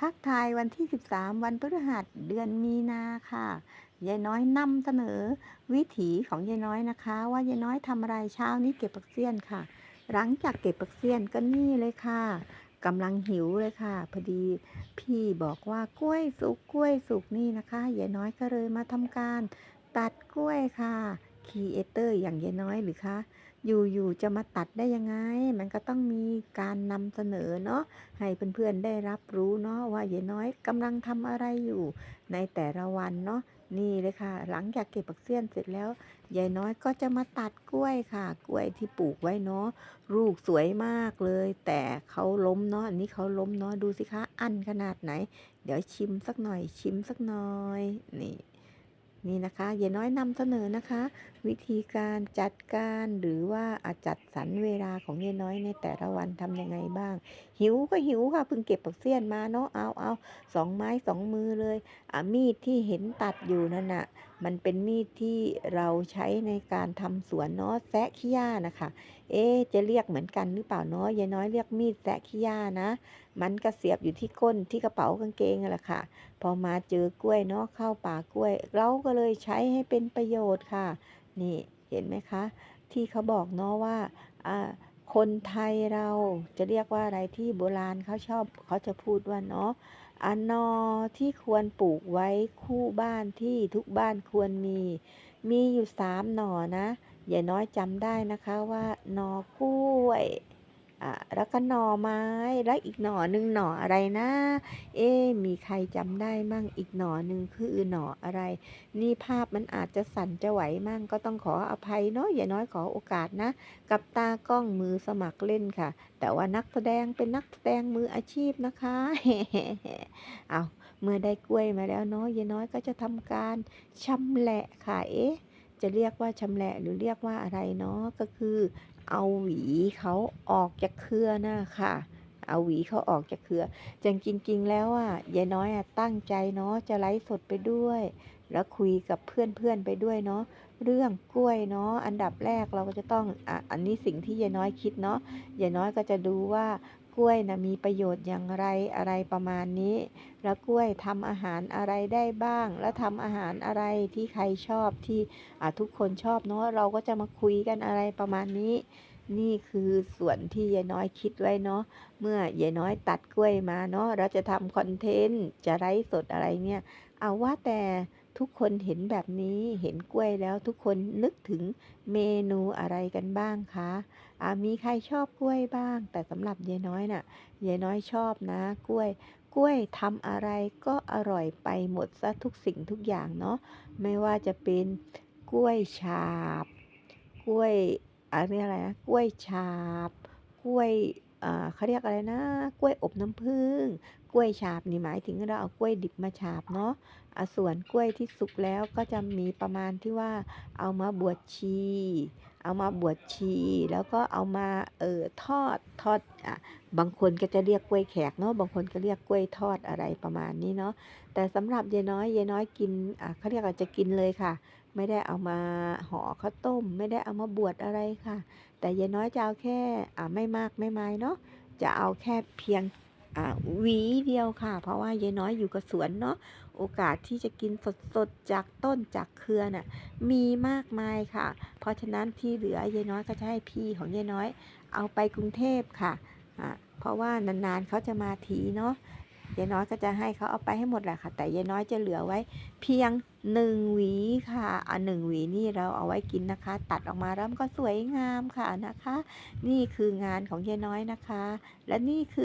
ทักทายวันที่ 13 วันพฤหัสเดือนมีนาค่ะยายน้อยนำเสนอวิถีของยายน้อยนะคะ ว่ายายน้อยทำอะไรเช้านี้เก็บปักเสี้ยนค่ะ หลังจากเก็บปักเสี้ยนก็นี่เลยค่ะกำลังหิวเลยค่ะ พอดีพี่บอกว่ากล้วยสุกกล้วยสุกนี่นะคะยายน้อยก็เลยมาทำการตัดกล้วยค่ะ ครีเอเตอร์อย่างยายน้อยหรือคะอยู่ๆจะมาตัดได้ยังไง มันก็ต้องมีการนำเสนอเนาะให้เพื่อนๆได้รับรู้เนาะว่ายายน้อยกำลังทำอะไรอยู่ในแต่ละวันเนาะนี่เลยค่ะ หลังจากเก็บปักเสี้ยนเสร็จแล้วยายน้อยก็จะมาตัดกล้วยค่ะ กล้วยที่ปลูกไว้เนาะลูกสวยมากเลย แต่เขาล้มเนาะอันนี้เขาล้มเนาะดูสิคะอันขนาดไหน เดี๋ยวชิมสักหน่อยชิมสักหน่อยนี่ นี่นะคะยายน้อยนำเสนอนะคะ วิธีการจัดการหรือว่าอาจัดสรรเวลาของยายน้อยในแต่ละวันทำยังไงบ้าง หิวก็หิวค่ะเพิ่งเก็บปักเสี้ยนมาเนาะเอาเอาสองไม้สองมือเลยอะมีดที่เห็นตัดอยู่นั่นน่ะ มันเป็นมีดที่เราใช้ในการทำสวนเนาะแซะขี้หญ้านะคะ เอ๊จะเรียกเหมือนกันหรือเปล่าเนาะยายน้อยเรียกมีดแซะขี้หญ้านะ มันก็เสียบอยู่ที่ก้นที่กระเป๋ากางเกงนั่นแหละค่ะ พอมาเจอกล้วยเนาะเข้าป่ากล้วย เราก็เลยใช้ให้เป็นประโยชน์ค่ะ นี่เห็นไหมคะ ที่เขาบอกเนาะว่าอ่าคนไทยเราจะเรียกว่าอะไรที่โบราณเขาชอบเขาจะพูดว่าเนาะ อันนอที่ควรปลูกไว้คู่บ้านที่ทุกบ้านควรมี มีอยู่สามหน่อนะอย่าน้อยจำได้นะคะว่าน่อกล้วย อะแล้วก็หน่อไม้ แล้วอีกหน่อหนึ่งหน่ออะไรนะ เอ๊มีใครจำได้มั่งอีกหน่อหนึ่งคือหน่ออะไร นี่ภาพมันอาจจะสั่นจะไหวมั่งก็ต้องขออภัยเนาะอย่าน้อยขอโอกาสนะ กับตากล้องมือสมัครเล่นค่ะ แต่ว่านักแสดงเป็นนักแสดงมืออาชีพนะคะเอาเมื่อได้กล้วยมาแล้วเนาะยายน้อยก็จะทำการชำแหละค่ะเอ๊ะ จะเรียกว่าชำแหละหรือเรียกว่าอะไรเนาะก็คือเอาหวีเขาออกจากเครือนะค่ะ เอาหวีเขาออกจากเครือจังจริงๆแล้วอะยายน้อยอะตั้งใจเนาะจะไลฟ์สดไปด้วย แล้วคุยกับเพื่อนๆไปด้วยเนาะเรื่องกล้วยเนาะอันดับแรกเราก็จะต้องอะอันนี้สิ่งที่ยายน้อยคิดเนาะยายน้อยก็จะดูว่า กล้วยนะมีประโยชน์อย่างไรอะไรประมาณนี้ แล้วกล้วยทำอาหารอะไรได้บ้าง แล้วทำอาหารอะไรที่ใครชอบที่ทุกคนชอบเนาะเราก็จะมาคุยกันอะไรประมาณนี้นี่คือส่วนที่ยายน้อยคิดไว้เนาะ เมื่อยายน้อยตัดกล้วยมาเนาะ เราจะทำคอนเทนต์ จะไลฟ์สดอะไรเนี่ย เอาว่าแต่ ทุกคนเห็นแบบนี้เห็นกล้วยแล้วทุกคนนึกถึงเมนูอะไรกันบ้างคะมีใครชอบกล้วยบ้าง แต่สำหรับยายน้อยน่ะยายน้อยชอบนะกล้วย กล้วยทำอะไรก็อร่อยไปหมดซะทุกสิ่งทุกอย่างเนาะไม่ว่าจะเป็นกล้วยฉาบ กล้วยอะไรอะไรนะกล้วยฉาบ กล้วย เขาเรียกอะไรนะ กล้วยอบน้ำผึ้งกล้วยฉาบนี่หมายถึงเราเอากล้วยดิบมาฉาบเนาะอะส่วนกล้วยที่สุกแล้วก็จะมีประมาณที่ว่าเอามาบวชชี เอามาบวชชี แล้วก็เอามาเอ่อทอดทอดอะบางคนก็จะเรียกกล้วยแขกเนาะบางคนก็เรียกกล้วยทอดอะไรประมาณนี้เนาะแต่สำหรับยายน้อยยายน้อยกินอะเขาเรียกว่าจะกินเลยค่ะ ไม่ได้เอามาห่อข้าวต้ม ไม่ได้เอามาบวชอะไรค่ะ แต่ยายน้อยจะเอาแค่อ่าไม่มากไม่ไม้เนาะจะเอาแค่เพียง หวีเดียวค่ะ เพราะว่ายายน้อยอยู่กับสวนเนาะโอกาสที่จะกินสดๆจากต้นจากเครือน่ะมีมากมายค่ะ เพราะฉะนั้นที่เหลือยายน้อยก็จะให้พี่ของยายน้อย เอาไปกรุงเทพค่ะอ่าเพราะว่านานๆเขาจะมาทีเนาะยายน้อยก็จะให้เขาเอาไปให้หมดแหละค่ะ แต่ยายน้อยจะเหลือไว้เพียงหนึ่งหวีค่ะอะหนึ่งหวีนี่เราเอาไว้กินนะคะ ตัดออกมาแล้วมันก็สวยงามค่ะนะคะ นี่คืองานของยายน้อยนะคะ และนี่คือ